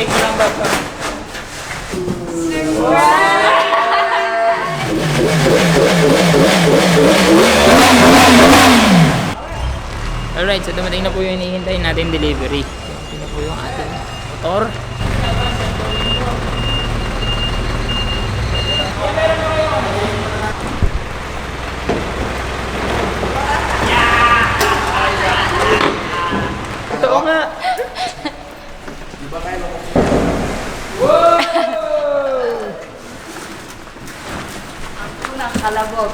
Check mo lang ba? Alright, so dumating na po yung hinihintay natin delivery. Ito na po yung ating motor. Totoo nga. Kalabog.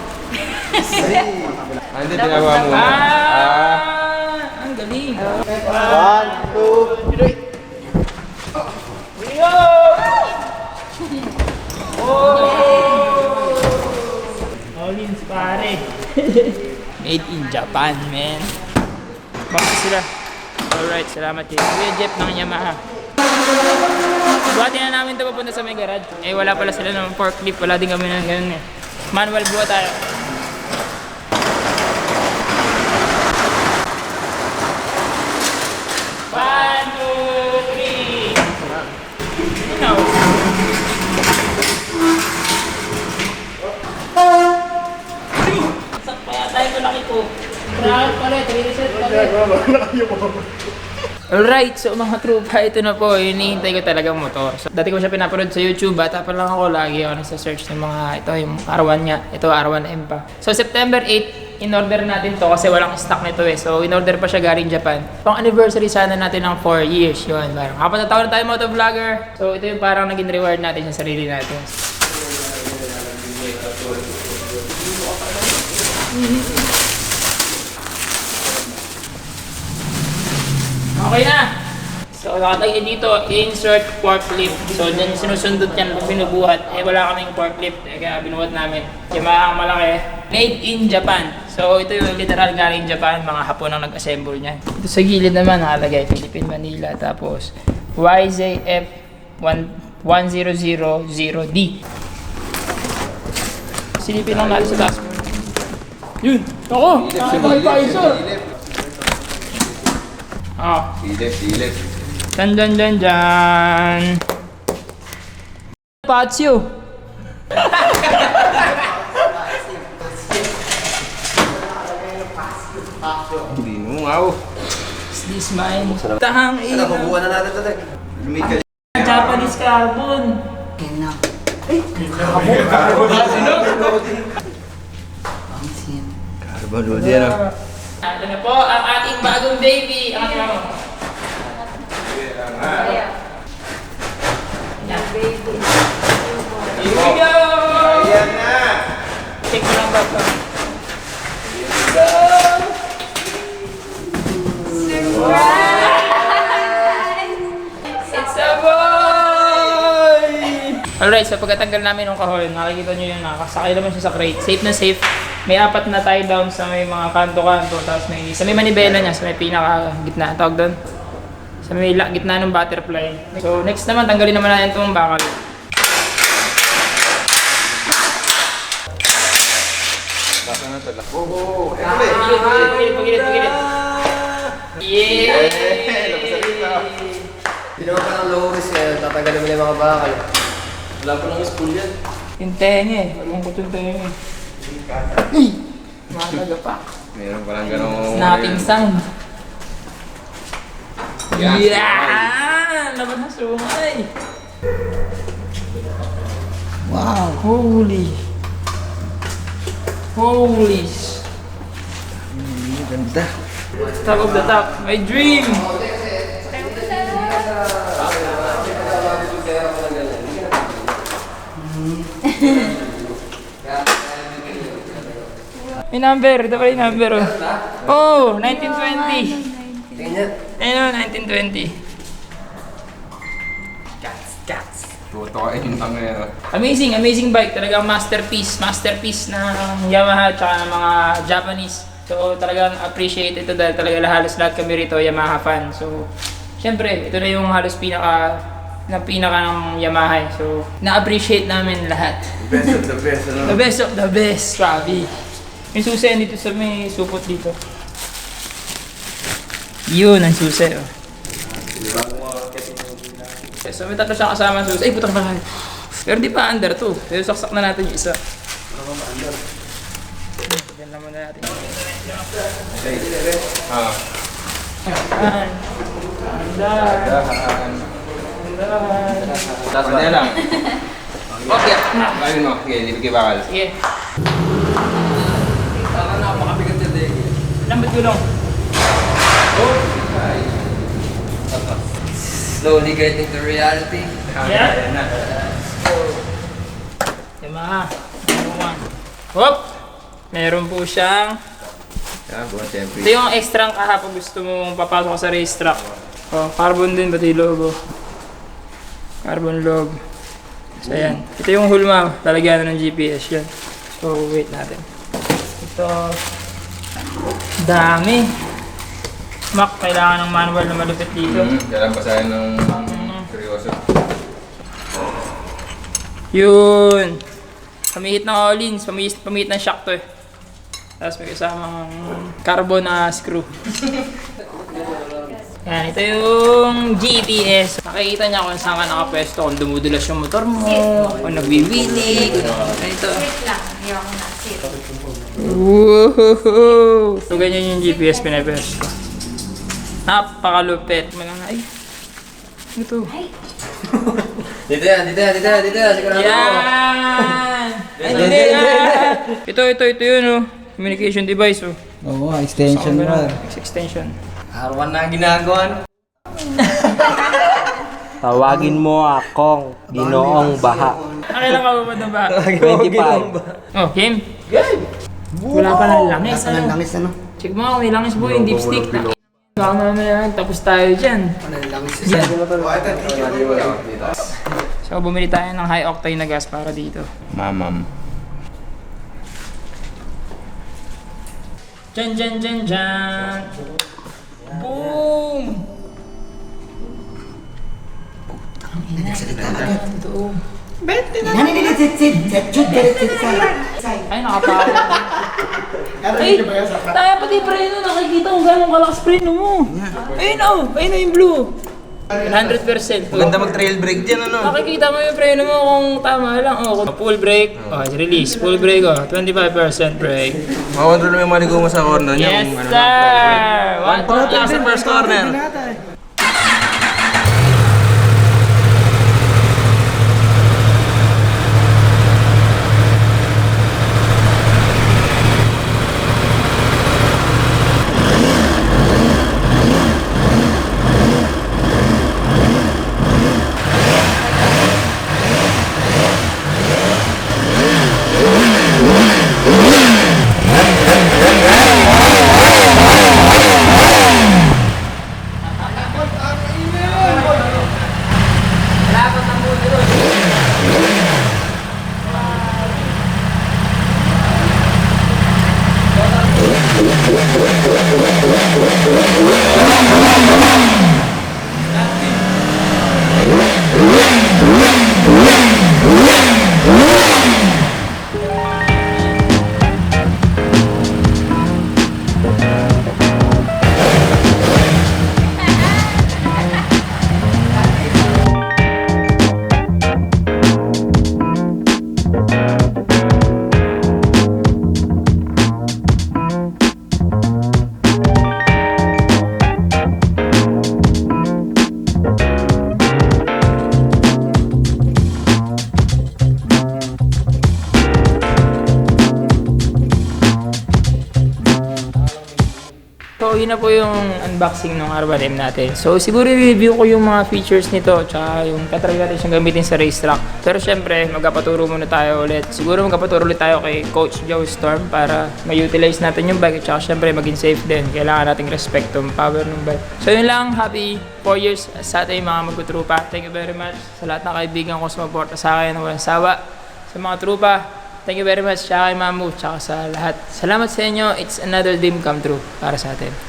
Ah, Hindi, ginagawa mo. Ah. Ah, ang galing. One, two, three. Yo! Oh! Olins pare. Made in Japan, man. Bakit sila? Alright, salamat Jeff. Kuya Jeff ng Yamaha. Buhatin na namin ito papunta sa may garage. Eh, wala pala sila ng forklift. Wala din kami ng ganun eh. Manual buhat tayo. One, two, three. Ikaw. Sak pa yata yung malaki ko. Grabe pala, 3 reset pala. Alright, so mga trupa, ito na po, hinihintay ko talagang motor. So, dati ko siya pinapanood sa YouTube, bata pa lang ako, lagi ako nasa search ng mga, ito yung R1 niya, ito R1M pa. So September 8, in-order natin to kasi walang stock nito eh. So in-order pa siya galing Japan. Pang anniversary sana natin ng 4 years, yun. Parang apat na taon na tayo motovlogger. So ito yung parang naging reward natin sa sarili natin. Okay na. So, nakalagay dito, insert forklift. So, dyan sinusundot yan pag binubuhat. Eh, wala kaming forklift. Eh, kaya binuhat namin. Yamaha ang malaki. Made in Japan. So, ito yung literal galing Japan. Mga hapon ang nag-assemble niyan. Ito sa gilid naman, nakalagay Philippine Manila. Tapos, YZF 1000D. Silipin lang natin sa taas. Yun! Ako! Nakakabay isa! Ah, Silip, silip. Dyan, dyan, dyan, dyan. Patio. Hindi mo nga oh. Is this mine? Tahang ina. kukuha na natin ito. Dek. Lumit ka. Japanese carbon. Yan na. Ang sin. Carbon load yan oh. Ito na po ang ating bagong baby. Ang ating mo. Yan. Baby. Here we go! Ayan na! Check mo lang ba ito? It's a boy! Alright, so pagkatanggal namin ng kahon, nakikita nyo yun, nakasakay naman siya sa crate. Safe na safe. May apat na tie down sa may mga kanto-kanto, tapos may, sa may manibela niya, sa may pinaka gitna, tawag doon. Sa may la- gitna ng butterfly. So next naman, tanggalin naman natin itong bakal. Baka na. Oo, oo. Ito Ah, ulit. Pagilid, pagilid, pagilid, pagilid, pagilid. Yeah! Ginawa pa ng low risk kaya tatanggalin mo na yung mga bakal. Wala pa lang spool yan. Yung tenga eh. Alam ko yung tenga eh. Uy! Mahalaga pa. Meron palang ganong... Snapping sound. Yan. Yeah! Laban na sumay. Wow! Holy! Holy! Ganda. Top of the top. My dream! May number. Ito pala yung number. Oh, 1920. Tingnan. Ayun o, 1920. Cats, cats. Tutukain yung tanga yan oh. Amazing, amazing bike. Talagang masterpiece. Masterpiece ng Yamaha at ng mga Japanese. So talagang appreciate ito dahil talaga halos lahat kami rito Yamaha fan. So syempre, ito na yung halos pinaka na pinaka ng Yamaha. eh. So na-appreciate namin lahat. Best of the best, ano? The best of the best, grabe. May susi yan dito sa may supot dito. Yun ang susi. Oh. So may tatlo siyang kasama sa Ay, putang na. Pero di pa under to. Pero saksak na natin yung isa. Yan lang muna natin. Ah. Yan. Andar. Dahan. Andar. Tapos na lang. Okay. Ayun mo. Okay, hindi ko bakal. Sige. Tama na, makabigat yung leg. Lambot gulong. Slowly getting to reality. Yeah. Yamaha. Number one. Hop! Meron po siyang Yan, buwan siyempre. Ito yung extra kaha pag gusto mong papasok sa racetrack. Oh, carbon din pati logo. Carbon log. So ayan. Ito yung hulma. Lalagyan na ng GPS yan. So wait natin. Ito. Dami. Mac, kailangan ng manual na malupit dito. Hmm, kailangan basahin ng seryoso. Yun. Pamihit ng Collins. Pamihit, pamihit ng shock to eh. Tapos may kasamang carbon na screw. Yan, ito yung GPS. Makikita niya kung saan ka nakapwesto, kung dumudulas yung motor mo, kung nagwiwili, kung ganito. Wait lang, hindi ako na. Woohoo! So ganyan yung GPS pinapwesto. Napakalupit. Malang, ay, ano to? Dito yan, dito yan, dito yan, dito yan. Sigurado ako. Yan! Ay, hindi yan! Ito, ito, ito yun oh. Communication device oh. Oo, extension mo. ba na? Extension. Arawan na ang ginagawa. Tawagin mo akong ginoong baha. Nakailan ka ba ba? 25. Oh, game? Game! Wala pa na langis. Ano? langis ano? Check mo ako, may langis boy, yung dipstick. Na- Baka mamaya tapos tayo dyan. Yan. So bumili tayo ng high octane na gas para dito. Mamam. Dyan, dyan, dyan, dyan. Boom! Putang ina. Totoo. Ay, nakapawa. Ay, tayo pati preno. Nakikita kung gano'ng kalakas preno mo. Ayun o, ayun o yung blue. 100%. Maganda mag-trail brake dyan, ano? Nakikita mo yung preno mo kung tama lang. O, kung full brake, oh, release. Full brake, oh, 25% brake. Makakontrol mo yung maligo mo sa corner niya. Yes, ano. sir! One lang sa first corner. So, yun na po yung unboxing ng R1M natin. So, siguro i-review ko yung mga features nito tsaka yung katry natin siyang gamitin sa racetrack. Pero syempre, magkapaturo muna tayo ulit. Siguro magkapaturo ulit tayo kay Coach Joe Storm para ma-utilize natin yung bike tsaka syempre maging safe din. Kailangan nating respect yung power ng bike. So, yun lang. Happy 4 years sa ating mga magkutrupa. Thank you very much sa lahat ng kaibigan ko sumuporta sa akin ng walang sawa. Sa mga trupa, Thank you very much, tsaka kay Mamu, sa lahat. Salamat sa inyo. It's another dream come true para sa atin.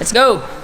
Let's go!